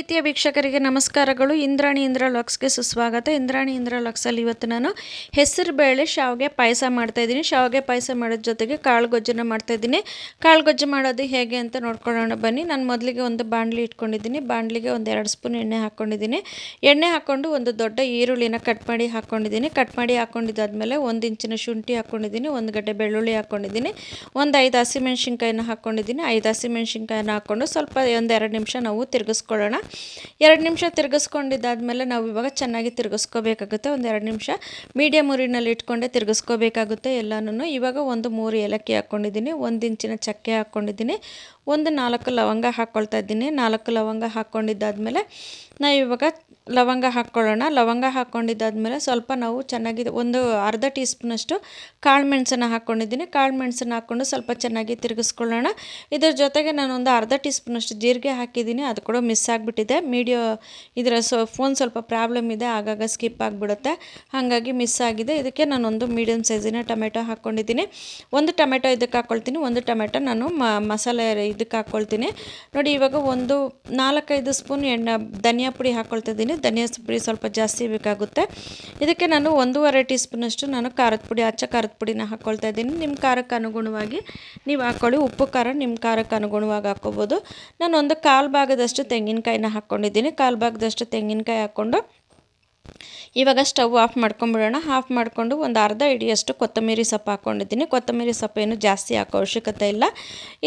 ಪ್ರೀತಿಯ ವೀಕ್ಷಕರಿಗೆ ನಮಸ್ಕಾರಗಳು. ಇಂದ್ರಾಣಿ ಇಂದ್ರ ಲಕ್ಸ್ಗೆ ಸುಸ್ವಾಗತ. ಇಂದ್ರಾಣಿ ಇಂದ್ರ ಲಕ್ಸಲ್ಲಿ ಇವತ್ತು ನಾನು ಹೆಸರು ಬೇಳೆ, ಶಾವಿಗೆ ಪಾಯಸ ಮಾಡ್ತಾಯಿದ್ದೀನಿ ಶಾವಿಗೆ ಪಾಯಸ ಮಾಡೋದ್ರ ಜೊತೆಗೆ ಕಾಳು ಗೊಜ್ಜನ್ನು ಮಾಡ್ತಾಯಿದ್ದೀನಿ ಕಾಳು ಗೊಜ್ಜು ಮಾಡೋದು ಹೇಗೆ ಅಂತ ನೋಡ್ಕೊಳ್ಳೋಣ ಬನ್ನಿ. ನಾನು ಮೊದಲಿಗೆ ಒಂದು ಬಾಣಲಿ ಇಟ್ಕೊಂಡಿದ್ದೀನಿ. ಬಾಣಲಿಗೆ ಒಂದು ಎರಡು ಸ್ಪೂನ್ ಎಣ್ಣೆ ಹಾಕ್ಕೊಂಡಿದ್ದೀನಿ ಎಣ್ಣೆ ಹಾಕ್ಕೊಂಡು ಒಂದು ದೊಡ್ಡ ಈರುಳ್ಳಿನ ಕಟ್ ಮಾಡಿ ಹಾಕ್ಕೊಂಡಿದ್ದೀನಿ ಕಟ್ ಮಾಡಿ ಹಾಕ್ಕೊಂಡಿದ್ದಾದ್ಮೇಲೆ ಒಂದು ಇಂಚಿನ ಶುಂಠಿ ಹಾಕ್ಕೊಂಡಿದ್ದೀನಿ ಒಂದು ಗಡ್ಡೆ ಬೆಳ್ಳುಳ್ಳಿ ಹಾಕ್ಕೊಂಡಿದ್ದೀನಿ ಒಂದು ಐದು ಹಸಿಮೆಣ್ಸಿನ್ಕಾಯಿನ ಹಾಕ್ಕೊಂಡಿದ್ದೀನಿ ಐದು ಹಸಿಮೆಣ್ಸಿನ್ಕಾಯಿನ ಹಾಕ್ಕೊಂಡು ಸ್ವಲ್ಪ ಒಂದು ಎರಡು ನಿಮಿಷ ನಾವು ತಿರುಗಿಸ್ಕೊಳ್ಳೋಣ. ಎರಡು ನಿಮಿಷ ತಿರುಗಿಸ್ಕೊಂಡಿದ್ದಾದಮೇಲೆ ನಾವು ಇವಾಗ ಚೆನ್ನಾಗಿ ತಿರುಗಿಸ್ಕೋಬೇಕಾಗುತ್ತೆ. ಒಂದು ಎರಡು ನಿಮಿಷ ಮೀಡಿಯಮ್ ಉರಿನಲ್ಲಿ ಇಟ್ಕೊಂಡೆ ತಿರುಗಿಸ್ಕೋಬೇಕಾಗುತ್ತೆ ಎಲ್ಲನೂ ಇವಾಗ ಒಂದು ಮೂರು ಏಲಕ್ಕಿ ಹಾಕ್ಕೊಂಡಿದ್ದೀನಿ, ಒಂದು ಇಂಚಿನ ಚಕ್ಕೆ ಹಾಕ್ಕೊಂಡಿದ್ದೀನಿ, ಒಂದು ನಾಲ್ಕು ಲವಂಗ ಹಾಕ್ಕೊಳ್ತಾ ಇದ್ದೀನಿ. ನಾಲ್ಕು ಲವಂಗ ಹಾಕ್ಕೊಂಡಿದ್ದಾದಮೇಲೆ ನಾವು ಇವಾಗ ಲವಂಗ ಹಾಕ್ಕೊಳ್ಳೋಣ. ಲವಂಗ ಹಾಕ್ಕೊಂಡಿದ್ದಾದಮೇಲೆ ಸ್ವಲ್ಪ ನಾವು ಚೆನ್ನಾಗಿ ಒಂದು ಅರ್ಧ ಟೀ ಸ್ಪೂನಷ್ಟು ಕಾಳು ಮೆಣಸನ್ನು ಹಾಕ್ಕೊಂಡಿದ್ದೀನಿ. ಕಾಳು ಮೆಣಸನ್ನ ಹಾಕ್ಕೊಂಡು ಸ್ವಲ್ಪ ಚೆನ್ನಾಗಿ ತಿರುಗಿಸ್ಕೊಳ್ಳೋಣ. ಇದ್ರ ಜೊತೆಗೆ ನಾನು ಒಂದು ಅರ್ಧ ಟೀ ಸ್ಪೂನಷ್ಟು ಜೀರಿಗೆ ಹಾಕಿದ್ದೀನಿ. ಅದು ಕೂಡ ಮಿಸ್ ಆಗಿಬಿಟ್ಟಿದೆ. ಮೀಡಿಯೋ ಇದರ ಸೊ ಫೋನ್ ಸ್ವಲ್ಪ ಪ್ರಾಬ್ಲಮ್ ಇದೆ, ಆಗಾಗ ಸ್ಕಿಪ್ ಆಗಿಬಿಡುತ್ತೆ. ಹಾಗಾಗಿ ಮಿಸ್ ಆಗಿದೆ. ಇದಕ್ಕೆ ನಾನೊಂದು ಮೀಡಿಯಮ್ ಸೈಜಿನ ಟೊಮೆಟೊ ಹಾಕ್ಕೊಂಡಿದ್ದೀನಿ. ಒಂದು ಟೊಮೆಟೊ ಇದಕ್ಕೆ ಹಾಕ್ಕೊಳ್ತೀನಿ. ಒಂದು ಟೊಮೆಟೊ ನಾನು ಮಸಾಲೆ ಇದಕ್ಕೆ ಹಾಕ್ಕೊಳ್ತೀನಿ. ನೋಡಿ, ಇವಾಗ ಒಂದು ನಾಲ್ಕೈದು ಸ್ಪೂನ್ ಎಣ್ಣೆ ಧನಿಯಾ ಪುಡಿ ಹಾಕ್ಕೊಳ್ತಾ ಇದ್ದೀನಿ. ಧನಿಯಾ ಪುಡಿ ಸ್ವಲ್ಪ ಜಾಸ್ತಿ ಬೇಕಾಗುತ್ತೆ. ಇದಕ್ಕೆ ನಾನು ಒಂದೂವರೆ ಟೀ ಸ್ಪೂನಷ್ಟು ನಾನು ಖಾರದ ಪುಡಿ, ಅಚ್ಚ ಖಾರದ ಪುಡಿನ ಹಾಕ್ಕೊಳ್ತಾ ಇದ್ದೀನಿ. ನಿಮ್ಮ ಖಾರಕ್ಕೆ ಅನುಗುಣವಾಗಿ ನೀವು ಹಾಕ್ಕೊಳ್ಳಿ ಉಪ್ಪು, ಖಾರ ನಿಮ್ಮ ಖಾರಕ್ಕೆ ಅನುಗುಣವಾಗಿ ಹಾಕ್ಕೋಬೋದು ನಾನು ಒಂದು ಕಾಲು ಭಾಗದಷ್ಟು ತೆಂಗಿನಕಾಯಿನ ಹಾಕ್ಕೊಂಡಿದ್ದೀನಿ ಕಾಲು ಭಾಗದಷ್ಟು ತೆಂಗಿನಕಾಯಿ ಹಾಕ್ಕೊಂಡು ಇವಾಗ ಸ್ಟವ್ ಆಫ್ ಮಾಡ್ಕೊಂಬಿಡೋಣ. ಆಫ್ ಮಾಡಿಕೊಂಡು ಒಂದು ಅರ್ಧ ಇಡಿಯಷ್ಟು ಕೊತ್ತಂಬರಿ ಸೊಪ್ಪು ಹಾಕ್ಕೊಂಡಿದ್ದೀನಿ ಕೊತ್ತಂಬರಿ ಸೊಪ್ಪು ಜಾಸ್ತಿ ಹಾಕೋ ಅವಶ್ಯಕತೆ ಇಲ್ಲ.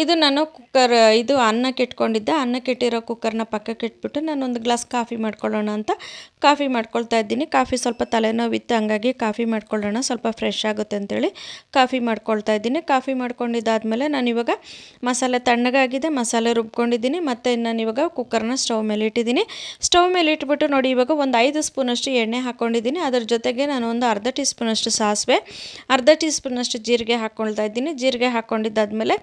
ಇದು ನಾನು ಕುಕ್ಕರ್ ಇದು ಅನ್ನಕ್ಕೆ ಇಟ್ಕೊಂಡಿದ್ದೆ. ಅನ್ನಕ್ಕೆ ಇಟ್ಟಿರೋ ಕುಕ್ಕರ್ನ ಪಕ್ಕಕ್ಕೆ ಇಟ್ಬಿಟ್ಟು ನಾನು ಒಂದು ಗ್ಲಾಸ್ ಕಾಫಿ ಮಾಡ್ಕೊಳ್ಳೋಣ ಅಂತ ಕಾಫಿ ಮಾಡ್ಕೊಳ್ತಾ ಇದ್ದೀನಿ. ಕಾಫಿ ಸ್ವಲ್ಪ ತಲೆನೋವಿತ್ತು ಹಂಗಾಗಿ ಕಾಫಿ ಮಾಡ್ಕೊಳ್ಳೋಣ. ಸ್ವಲ್ಪ ಫ್ರೆಶ್ ಆಗುತ್ತೆ ಅಂತೇಳಿ ಕಾಫಿ ಮಾಡ್ಕೊಳ್ತಾ ಇದ್ದೀನಿ. ಕಾಫಿ ಮಾಡ್ಕೊಂಡಿದ್ದಾದಮೇಲೆ ನಾನು ಇವಾಗ ಮಸಾಲೆ ತಣ್ಣಗಾಗಿದೆ ಮಸಾಲೆ ರುಬ್ಕೊಂಡಿದ್ದೀನಿ. ಮತ್ತು ನಾನು ಇವಾಗ ಕುಕ್ಕರ್ನ ಸ್ಟವ್ ಮೇಲೆ ಇಟ್ಟಿದ್ದೀನಿ. ಸ್ಟವ್ ಮೇಲೆ ಇಟ್ಬಿಟ್ಟು ನೋಡಿ, ಇವಾಗ ಒಂದು ಐದು ಸ್ಪೂನಷ್ಟು ಎಣ್ಣೆ ಹಾಕ್ಕೊಂಡಿದ್ದೀನಿ ಅದರ ಜೊತೆಗೆ ನಾನು ಒಂದು ಅರ್ಧ ಟೀ ಸ್ಪೂನಷ್ಟು ಸಾಸಿವೆ, ಅರ್ಧ ಟೀ ಸ್ಪೂನಷ್ಟು ಜೀರಿಗೆ ಹಾಕ್ಕೊಳ್ತಾ ಇದ್ದೀನಿ. ಜೀರಿಗೆ ಹಾಕ್ಕೊಂಡಿದ್ದಾದಮೇಲೆ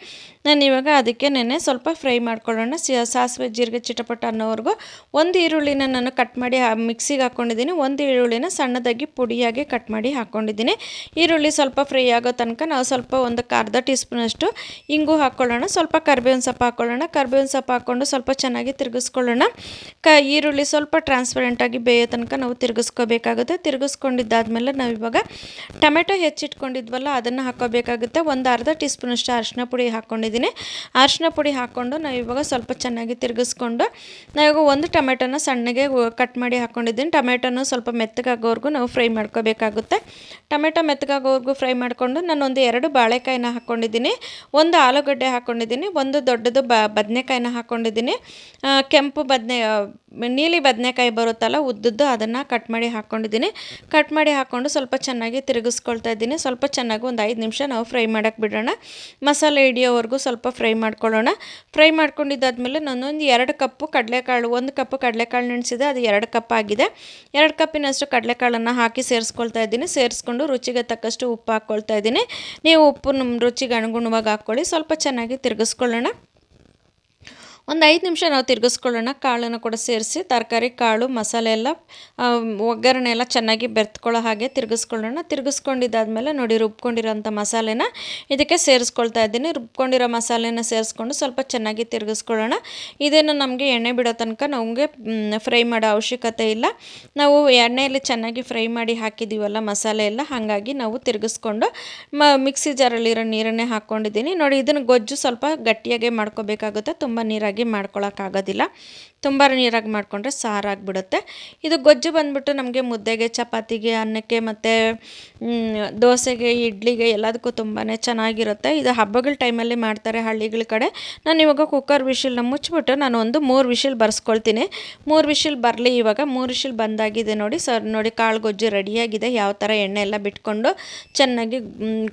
ನಾನು ಇವಾಗ ಅದಕ್ಕೆ ನೆನೆ ಸ್ವಲ್ಪ ಫ್ರೈ ಮಾಡ್ಕೊಳ್ಳೋಣ. ಸಾಸಿವೆ, ಜೀರಿಗೆ, ಚಿಟಪಟ ಅನ್ನೋವರೆಗೂ ಒಂದು ಈರುಳ್ಳಿನ ನಾನು ಕಟ್ ಮಾಡಿ ಮಿಕ್ಸಿಗೆ ಹಾಕ್ಕೊಂಡಿದ್ದೀನಿ ಒಂದು ಈರುಳ್ಳಿನ ಸಣ್ಣದಾಗಿ ಪುಡಿಯಾಗಿ ಕಟ್ ಮಾಡಿ ಹಾಕ್ಕೊಂಡಿದ್ದೀನಿ ಈರುಳ್ಳಿ ಸ್ವಲ್ಪ ಫ್ರೈ ಆಗೋ ತನಕ ನಾವು ಸ್ವಲ್ಪ ಒಂದು ಅರ್ಧ ಟೀ ಸ್ಪೂನಷ್ಟು ಇಂಗು ಹಾಕ್ಕೊಳ್ಳೋಣ ಸ್ವಲ್ಪ ಕರ್ಬೇವಿನ ಸೊಪ್ಪು ಹಾಕ್ಕೊಳ್ಳೋಣ ಕರ್ಬೇವಿನ ಸೊಪ್ಪು ಹಾಕ್ಕೊಂಡು ಸ್ವಲ್ಪ ಚೆನ್ನಾಗಿ ತಿರುಗಿಸ್ಕೊಳ್ಳೋಣ. ಕ, ಈರುಳ್ಳಿ ಸ್ವಲ್ಪ ಟ್ರಾನ್ಸ್ಪರೆಂಟಾಗಿ ಬೇಯೋ ತನಕ ನಾವು ತಿರುಗಿಸ್ಕೋಬೇಕಾಗುತ್ತೆ. ತಿರುಗಿಸ್ಕೊಂಡಿದ್ದಾದ್ಮೇಲೆ ನಾವು ಇವಾಗ ಟೊಮೆಟೊ ಹೆಚ್ಚಿಟ್ಕೊಂಡಿದ್ವಲ್ಲ, ಅದನ್ನು ಹಾಕೋಬೇಕಾಗುತ್ತೆ. ಒಂದು ಅರ್ಧ ಟೀ ಸ್ಪೂನಷ್ಟು ಅರಿಶಿನ ಪುಡಿ ಹಾಕ್ಕೊಂಡಿದ್ದೀನಿ ಅರಿಶಿನ ಪುಡಿ ಹಾಕ್ಕೊಂಡು ನಾವು ಇವಾಗ ಸ್ವಲ್ಪ ಚೆನ್ನಾಗಿ ತಿರುಗಿಸ್ಕೊಂಡು ನಾವು ಒಂದು ಟೊಮೆಟೊನ ಸಣ್ಣಗೆ ಕಟ್ ಮಾಡಿ ಹಾಕ್ಕೊಂಡಿದ್ದೀನಿ ಟೊಮೆಟೊನ ಸ್ವಲ್ಪ ಮೆತ್ತಗಾಗೋವರೆಗೂ ನಾವು ಫ್ರೈ ಮಾಡ್ಕೋಬೇಕಾಗುತ್ತೆ. ಟೊಮೆಟೊ ಮೆತ್ತಗಾಗೋವರೆಗೂ ಫ್ರೈ ಮಾಡಿಕೊಂಡು ನಾನು ಒಂದು ಎರಡು ಬಾಳೆಕಾಯಿನ ಹಾಕ್ಕೊಂಡಿದ್ದೀನಿ ಒಂದು ಆಲೂಗಡ್ಡೆ ಹಾಕ್ಕೊಂಡಿದ್ದೀನಿ ಒಂದು ದೊಡ್ಡದು ಬ, ಬದನೆಕಾಯಿನ ಹಾಕ್ಕೊಂಡಿದ್ದೀನಿ ಕೆಂಪು ಬದನೆ ನೀಲಿ ಬದನೆಕಾಯಿ ಬರುತ್ತಲ್ಲ, ಉದ್ದದ್ದು ಅದನ್ನು ಕಟ್ ಮಾಡಿ ಹಾಕ್ಕೊಂಡಿದ್ದೀನಿ ಕಟ್ ಮಾಡಿ ಹಾಕ್ಕೊಂಡು ಸ್ವಲ್ಪ ಚೆನ್ನಾಗಿ ತಿರುಗಿಸ್ಕೊಳ್ತಾ ಇದ್ದೀನಿ. ಸ್ವಲ್ಪ ಚೆನ್ನಾಗಿ ಒಂದು ಐದು ನಿಮಿಷ ನಾವು ಫ್ರೈ ಮಾಡೋಕ್ಕೆ ಬಿಡೋಣ. ಮಸಾಲೆ ಹಿಡಿಯೋವರೆಗೂ ಸ್ವಲ್ಪ ಫ್ರೈ ಮಾಡ್ಕೊಳ್ಳೋಣ. ಫ್ರೈ ಮಾಡ್ಕೊಂಡಿದ್ದಾದ್ಮೇಲೆ ನಾನೊಂದು ಎರಡು ಕಪ್ಪು ಕಡಲೆಕಾಳು, ಒಂದು ಕಪ್ಪು ಕಡಲೆಕಾಳು ನೆನೆಸಿದೆ. ಅದು ಎರಡು ಕಪ್ ಆಗಿದೆ. ಎರಡು ಕಪ್ಪಿನಷ್ಟು ಕಡಲೆಕಾಳನ್ನು ಹಾಕಿ ಸೇರಿಸ್ಕೊಳ್ತಾ ಇದ್ದೀನಿ. ಸೇರಿಸ್ಕೊಂಡು ರುಚಿಗೆ ತಕ್ಕಷ್ಟು ಉಪ್ಪು ಹಾಕ್ಕೊಳ್ತಾ ಇದ್ದೀನಿ. ನೀವು ಉಪ್ಪು ನಮ್ಮ ರುಚಿಗೆ ಅನುಗುಣವಾಗಿ ಹಾಕ್ಕೊಳ್ಳಿ. ಸ್ವಲ್ಪ ಚೆನ್ನಾಗಿ ತಿರುಗಿಸ್ಕೊಳ್ಳೋಣ. ಒಂದು ಐದು ನಿಮಿಷ ನಾವು ತಿರುಗಿಸ್ಕೊಳ್ಳೋಣ. ಕಾಳನ್ನು ಕೂಡ ಸೇರಿಸಿ, ತರಕಾರಿ, ಕಾಳು, ಮಸಾಲೆ ಎಲ್ಲ ಒಗ್ಗರಣೆ ಎಲ್ಲ ಚೆನ್ನಾಗಿ ಬೆರ್ತ್ಕೊಳ್ಳೋ ಹಾಗೆ ತಿರುಗಿಸ್ಕೊಳ್ಳೋಣ. ತಿರುಗಿಸ್ಕೊಂಡಿದ್ದಾದಮೇಲೆ ನೋಡಿ, ರುಬ್ಕೊಂಡಿರೋಂಥ ಮಸಾಲೆನ ಇದಕ್ಕೆ ಸೇರಿಸ್ಕೊಳ್ತಾ ಇದ್ದೀನಿ. ರುಬ್ಕೊಂಡಿರೋ ಮಸಾಲೆನ ಸೇರಿಸ್ಕೊಂಡು ಸ್ವಲ್ಪ ಚೆನ್ನಾಗಿ ತಿರುಗಿಸ್ಕೊಳ್ಳೋಣ. ಇದೇನು ನಮಗೆ ಎಣ್ಣೆ ಬಿಡೋ ತನಕ ನಮಗೆ ಫ್ರೈ ಮಾಡೋ ಅವಶ್ಯಕತೆ ಇಲ್ಲ. ನಾವು ಎಣ್ಣೆಯಲ್ಲಿ ಚೆನ್ನಾಗಿ ಫ್ರೈ ಮಾಡಿ ಹಾಕಿದ್ದೀವಲ್ಲ ಮಸಾಲೆ ಎಲ್ಲ, ಹಾಗಾಗಿ ನಾವು ತಿರುಗಿಸ್ಕೊಂಡು ಮ, ಮಿಕ್ಸಿ ಜಾರಲ್ಲಿರೋ ನೀರನ್ನೇ ಹಾಕ್ಕೊಂಡಿದ್ದೀನಿ. ನೋಡಿ, ಇದನ್ನು ಗೊಜ್ಜು ಸ್ವಲ್ಪ ಗಟ್ಟಿಯಾಗೆ ಮಾಡ್ಕೋಬೇಕಾಗುತ್ತೆ. ತುಂಬ ನೀರಾಗಿ ಮಾಡ್ಕೊಳಕ್ಕಾಗೋದಿಲ್ಲ. ತುಂಬ ನೀರಾಗಿ ಮಾಡಿಕೊಂಡ್ರೆ ಸಾರಾಗಿಬಿಡುತ್ತೆ. ಇದು ಗೊಜ್ಜು ಬಂದುಬಿಟ್ಟು ನಮಗೆ ಮುದ್ದೆಗೆ, ಚಪಾತಿಗೆ, ಅನ್ನಕ್ಕೆ ಮತ್ತು ದೋಸೆಗೆ, ಇಡ್ಲಿಗೆ ಎಲ್ಲದಕ್ಕೂ ತುಂಬಾ ಚೆನ್ನಾಗಿರುತ್ತೆ. ಇದು ಹಬ್ಬಗಳ ಟೈಮಲ್ಲಿ ಮಾಡ್ತಾರೆ ಹಳ್ಳಿಗಳ ಕಡೆ. ನಾನು ಇವಾಗ ಕುಕ್ಕರ್ ವಿಶಿಲ್ನ ಮುಚ್ಚಿಬಿಟ್ಟು ನಾನು ಒಂದು ಮೂರು ವಿಶಿಲ್ ಬರ್ಸ್ಕೊಳ್ತೀನಿ. ಮೂರು ವಿಶಿಲ್ ಬರಲಿ ಇವಾಗ. ಮೂರು ವಿಶಿಲ್ ಬಂದಾಗಿದೆ ನೋಡಿ. ಸರ್, ನೋಡಿ ಕಾಳು ಗೊಜ್ಜು ರೆಡಿಯಾಗಿದೆ. ಯಾವ ಥರ ಎಣ್ಣೆ ಎಲ್ಲ ಬಿಟ್ಕೊಂಡು ಚೆನ್ನಾಗಿ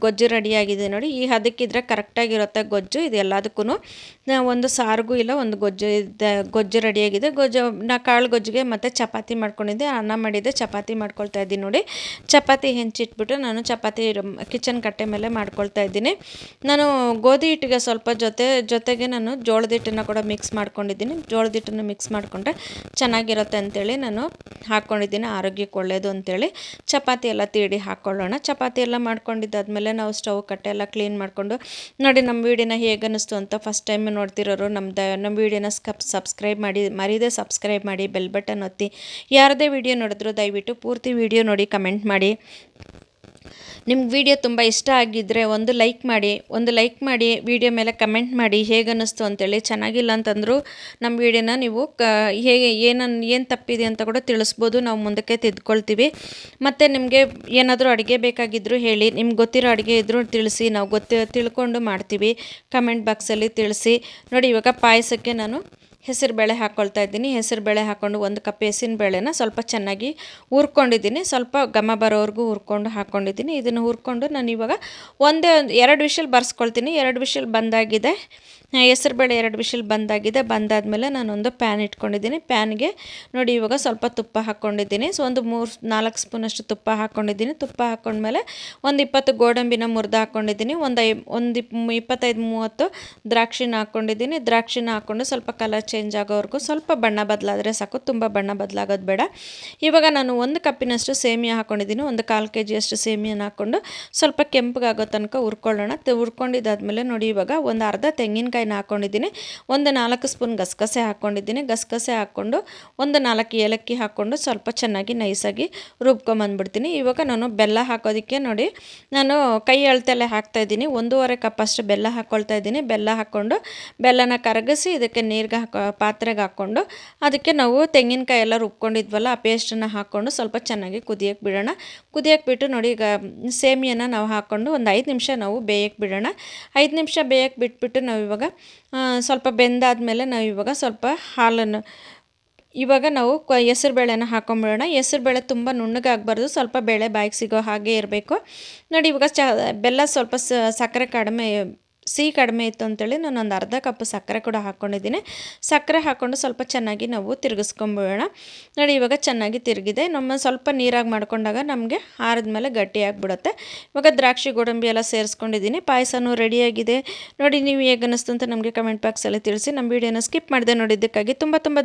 ಗೊಜ್ಜು ರೆಡಿಯಾಗಿದೆ ನೋಡಿ. ಈ ಹದಕ್ಕಿದ್ರೆ ಕರೆಕ್ಟಾಗಿರುತ್ತೆ ಗೊಜ್ಜು. ಇದು ಎಲ್ಲದಕ್ಕೂ ಒಂದು ಸಾರಿಗೂ ಒಂದು ಗೊಜ್ಜು ಇದೆ ಗೊಜ್ಜು ರೆಡಿಯಾಗಿದೆ. ಗೊಜ್ಜು, ನಾ ಕಾಳು ಗೊಜ್ಜಿಗೆ ಮತ್ತು ಚಪಾತಿ ಮಾಡ್ಕೊಂಡಿದ್ದೆ. ಅನ್ನ ಮಾಡಿದ್ದೆ, ಚಪಾತಿ ಮಾಡ್ಕೊಳ್ತಾ ಇದ್ದೀನಿ ನೋಡಿ. ಚಪಾತಿ ಹೆಂಚಿಟ್ಬಿಟ್ಟು ನಾನು ಚಪಾತಿ ಕಿಚನ್ ಕಟ್ಟೆ ಮೇಲೆ ಮಾಡ್ಕೊಳ್ತಾ ಇದ್ದೀನಿ. ನಾನು ಗೋಧಿ ಹಿಟ್ಟಿಗೆ ಸ್ವಲ್ಪ ಜೊತೆ, ಜೊತೆಗೆ ನಾನು ಜೋಳದ ಹಿಟ್ಟನ್ನು ಕೂಡ ಮಿಕ್ಸ್ ಮಾಡ್ಕೊಂಡಿದ್ದೀನಿ. ಜೋಳದ ಹಿಟ್ಟನ್ನು ಮಿಕ್ಸ್ ಮಾಡಿಕೊಂಡ್ರೆ ಚೆನ್ನಾಗಿರುತ್ತೆ ಅಂತೇಳಿ ನಾನು ಹಾಕ್ಕೊಂಡಿದ್ದೀನಿ ಆರೋಗ್ಯಕ್ಕೆ ಒಳ್ಳೆಯದು ಅಂತೇಳಿ ಚಪಾತಿ ಎಲ್ಲ ತೀಡಿ ಹಾಕ್ಕೊಳ್ಳೋಣ ಚಪಾತಿ ಎಲ್ಲ ಮಾಡ್ಕೊಂಡಿದ್ದಾದ್ಮೇಲೆ ನಾವು ಸ್ಟವ್ ಕಟ್ಟೆ ಎಲ್ಲ ಕ್ಲೀನ್ ಮಾಡಿಕೊಂಡು, ನೋಡಿ ನಮ್ಮ ವೀಡಿಯೋನ ಹೇಗೆ ಅನ್ನಿಸ್ತು ಅಂತ ಫಸ್ಟ್ ಟೈಮ್ ನೋಡ್ತಿರೋರು ನಮ್ಮದು ನಮ್ಮ ವೀಡಿಯೋನ ಸ್ಕಪ್ ಸಬ್ಸ್ಕ್ರೈಬ್ ಮಾಡಿ ಮರೀದೆ ಸಬ್ಸ್ಕ್ರೈಬ್ ಮಾಡಿ ಬೆಲ್ ಬಟನ್ ಒತ್ತಿ ಯಾರದೇ ವಿಡಿಯೋ ನೋಡಿದ್ರು ದಯವಿಟ್ಟು ಪೂರ್ತಿ ವಿಡಿಯೋ ನೋಡಿ ಕಮೆಂಟ್ ಮಾಡಿ. ನಿಮ್ಗೆ ವಿಡಿಯೋ ತುಂಬ ಇಷ್ಟ ಆಗಿದ್ದರೆ ಒಂದು ಲೈಕ್ ಮಾಡಿ, ಒಂದು ಲೈಕ್ ಮಾಡಿ ವಿಡಿಯೋ ಮೇಲೆ ಕಮೆಂಟ್ ಮಾಡಿ ಹೇಗೆ ಅನ್ನಿಸ್ತು ಅಂತೇಳಿ. ಚೆನ್ನಾಗಿಲ್ಲ ಅಂತಂದರೂ ನಮ್ಮ ವಿಡಿಯೋನ ನೀವು ಕ, ಹೇಗೆ ಏನನ್ನು ಏನು ತಪ್ಪಿದೆ ಅಂತ ಕೂಡ ತಿಳಿಸ್ಬೋದು. ನಾವು ಮುಂದಕ್ಕೆ ತಿದ್ಕೊಳ್ತೀವಿ. ಮತ್ತು ನಿಮಗೆ ಏನಾದರೂ ಅಡುಗೆ ಬೇಕಾಗಿದ್ದರೂ ಹೇಳಿ, ನಿಮ್ಗೆ ಗೊತ್ತಿರೋ ಅಡುಗೆ ಇದ್ದರೂ ತಿಳಿಸಿ, ನಾವು ಗೊತ್ತಿ, ತಿಳ್ಕೊಂಡು ಮಾಡ್ತೀವಿ. ಕಮೆಂಟ್ ಬಾಕ್ಸಲ್ಲಿ ತಿಳಿಸಿ. ನೋಡಿ ಇವಾಗ ಪಾಯಸಕ್ಕೆ ನಾನು ಹೆಸರು ಬೇಳೆ ಹಾಕ್ಕೊಳ್ತಾ ಇದ್ದೀನಿ. ಹೆಸರು ಬೇಳೆ ಹಾಕ್ಕೊಂಡು ಒಂದು ಕಪ್ ಹೆಸಿನ ಬೇಳೆನ ಸ್ವಲ್ಪ ಚೆನ್ನಾಗಿ ಹುರ್ಕೊಂಡಿದ್ದೀನಿ. ಸ್ವಲ್ಪ ಘಮ ಬರೋವರೆಗೂ ಹುರ್ಕೊಂಡು ಹಾಕ್ಕೊಂಡಿದ್ದೀನಿ ಇದನ್ನು ಹುರ್ಕೊಂಡು ನಾನು ಇವಾಗ ಒಂದೇ ಒಂದು ಎರಡು ವಿಷಲ್ ಬರ್ಸ್ಕೊಳ್ತೀನಿ. ಎರಡು ವಿಷಲ್ ಬಂದಾಗಿದೆ. ಹೆಸರು ಬೇಳೆ ಎರಡು ವಿಷಲ್ ಬಂದಾಗಿದೆ. ಬಂದಾದಮೇಲೆ ನಾನೊಂದು ಪ್ಯಾನ್ ಇಟ್ಕೊಂಡಿದ್ದೀನಿ. ಪ್ಯಾನ್ಗೆ ನೋಡಿ ಇವಾಗ ಸ್ವಲ್ಪ ತುಪ್ಪ ಹಾಕ್ಕೊಂಡಿದ್ದೀನಿ ಸೊ ಒಂದು ಮೂರು ನಾಲ್ಕು ಸ್ಪೂನಷ್ಟು ತುಪ್ಪ ಹಾಕ್ಕೊಂಡಿದ್ದೀನಿ ತುಪ್ಪ ಹಾಕ್ಕೊಂಡ್ಮೇಲೆ ಒಂದು ಇಪ್ಪತ್ತು ಗೋಡಂಬಿನ ಮುರಿದು ಹಾಕ್ಕೊಂಡಿದ್ದೀನಿ ಒಂದು ಐ ಒಂದು ಇಪ್ಪ ಇಪ್ಪತ್ತೈದು ಮೂವತ್ತು ದ್ರಾಕ್ಷಿನ ಹಾಕ್ಕೊಂಡಿದ್ದೀನಿ ದ್ರಾಕ್ಷಿನ ಹಾಕ್ಕೊಂಡು ಸ್ವಲ್ಪ ಕಲರ್ ಆಗೋವರೆಗೂ ಸ್ವಲ್ಪ ಬಣ್ಣ ಬದಲಾದರೆ ಸಾಕು. ತುಂಬ ಬಣ್ಣ ಬದಲಾಗೋದು ಬೇಡ. ಇವಾಗ ನಾನು ಒಂದು ಕಪ್ಪಿನಷ್ಟು ಸೇಮಿಯಾ ಹಾಕ್ಕೊಂಡಿದ್ದೀನಿ ಒಂದು ಕಾಲು ಕೆ ಜಿಯಷ್ಟು ಸೇಮಿಯನ್ನು ಹಾಕ್ಕೊಂಡು ಸ್ವಲ್ಪ ಕೆಂಪಗಾಗೋ ತನಕ ಹುರ್ಕೊಳ್ಳೋಣ. ಹುರ್ಕೊಂಡಿದ್ದಾದಮೇಲೆ ನೋಡಿ ಇವಾಗ ಒಂದು ಅರ್ಧ ತೆಂಗಿನಕಾಯಿನ ಹಾಕ್ಕೊಂಡಿದ್ದೀನಿ ಒಂದು ನಾಲ್ಕು ಸ್ಪೂನ್ ಗಸಗಸೆ ಹಾಕ್ಕೊಂಡಿದ್ದೀನಿ ಗಸಗಸೆ ಹಾಕ್ಕೊಂಡು ಒಂದು ನಾಲ್ಕು ಏಲಕ್ಕಿ ಹಾಕ್ಕೊಂಡು ಸ್ವಲ್ಪ ಚೆನ್ನಾಗಿ ನೈಸಾಗಿ ರುಬ್ಕೊಂಬಂದ್ಬಿಡ್ತೀನಿ. ಇವಾಗ ನಾನು ಬೆಲ್ಲ ಹಾಕೋದಕ್ಕೆ ನೋಡಿ ನಾನು ಕೈ ಅಳತೆಲೆ ಹಾಕ್ತಾಯಿದ್ದೀನಿ ಒಂದೂವರೆ ಕಪ್ಪಷ್ಟು ಬೆಲ್ಲ ಹಾಕ್ಕೊಳ್ತಾ ಇದ್ದೀನಿ. ಬೆಲ್ಲ ಹಾಕ್ಕೊಂಡು ಬೆಲ್ಲನ ಕರಗಿಸಿ ಇದಕ್ಕೆ ನೀರಿಗೆ ಹಾಕೋ ಪಾತ್ರೆಗೆ ಹಾಕ್ಕೊಂಡು ಅದಕ್ಕೆ ನಾವು ತೆಂಗಿನಕಾಯಿ ಎಲ್ಲ ರುಬ್ಕೊಂಡಿದ್ವಲ್ಲ, ಆ ಪೇಸ್ಟನ್ನು ಹಾಕ್ಕೊಂಡು ಸ್ವಲ್ಪ ಚೆನ್ನಾಗಿ ಕುದಿಯಕ್ಕೆ ಬಿಡೋಣ. ಕುದಿಯಕ್ಕೆ ಬಿಟ್ಟು ನೋಡಿ, ಈಗ ಸೇಮಿಯನ್ನು ನಾವು ಹಾಕ್ಕೊಂಡು ಒಂದು ಐದು ನಿಮಿಷ ನಾವು ಬೇಯಕ್ಕೆ ಬಿಡೋಣ. ಐದು ನಿಮಿಷ ಬೇಯಕ್ಕೆ ಬಿಟ್ಬಿಟ್ಟು ನಾವು ಇವಾಗ ಸ್ವಲ್ಪ ಬೆಂದಾದಮೇಲೆ ನಾವು ಇವಾಗ ಸ್ವಲ್ಪ ಹಾಲನ್ನು, ಇವಾಗ ನಾವು ಕ ಹೆಸ್ರುಬೇಳೆನ ಹಾಕೊಂಬಿಡೋಣ ಹೆಸ್ರುಬೇಳೆ ತುಂಬ ನುಣ್ಣಗಾಗಬಾರ್ದು ಸ್ವಲ್ಪ ಬೇಳೆ ಬಾಯಿಗೆ ಸಿಗೋ ಹಾಗೆ ಇರಬೇಕು. ನೋಡಿ ಇವಾಗ ಚ, ಬೆಲ್ಲ ಸ್ವಲ್ಪ ಸಕ್ಕರೆ ಕಡಿಮೆ ಸಿಹಿ ಕಡಿಮೆ ಇತ್ತು ಅಂತೇಳಿ ಒಂದು ಅರ್ಧ ಕಪ್ ಸಕ್ಕರೆ ಕೂಡ ಹಾಕ್ಕೊಂಡಿದ್ದೀನಿ. ಸಕ್ಕರೆ ಹಾಕ್ಕೊಂಡು ಸ್ವಲ್ಪ ಚೆನ್ನಾಗಿ ನಾವು ತಿರುಗಿಸ್ಕೊಂಬಿಡೋಣ. ನೋಡಿ, ಇವಾಗ ಚೆನ್ನಾಗಿ ತಿರುಗಿದೆ. ನಮ್ಮ ಸ್ವಲ್ಪ ನೀರಾಗಿ ಮಾಡ್ಕೊಂಡಾಗ ನಮಗೆ ಆರಿದ್ಮೇಲೆ ಗಟ್ಟಿಯಾಗಿಬಿಡುತ್ತೆ ಇವಾಗ ದ್ರಾಕ್ಷಿ, ಗೋಡಂಬಿ ಎಲ್ಲ ಸೇರಿಸ್ಕೊಂಡಿದ್ದೀನಿ. ಪಾಯಸನೂ ರೆಡಿಯಾಗಿದೆ ನೋಡಿ, ನೀವು ಹೇಗೆ ಅನ್ನಿಸ್ತು ಅಂತ ನಮಗೆ ಕಮೆಂಟ್ ಬಾಕ್ಸಲ್ಲಿ ತಿಳಿಸಿ. ನಮ್ಮ ವೀಡಿಯೋನ ಸ್ಕಿಪ್ ಮಾಡಿದೆ ನೋಡಿದ್ದಕ್ಕಾಗಿ ತುಂಬ ತುಂಬ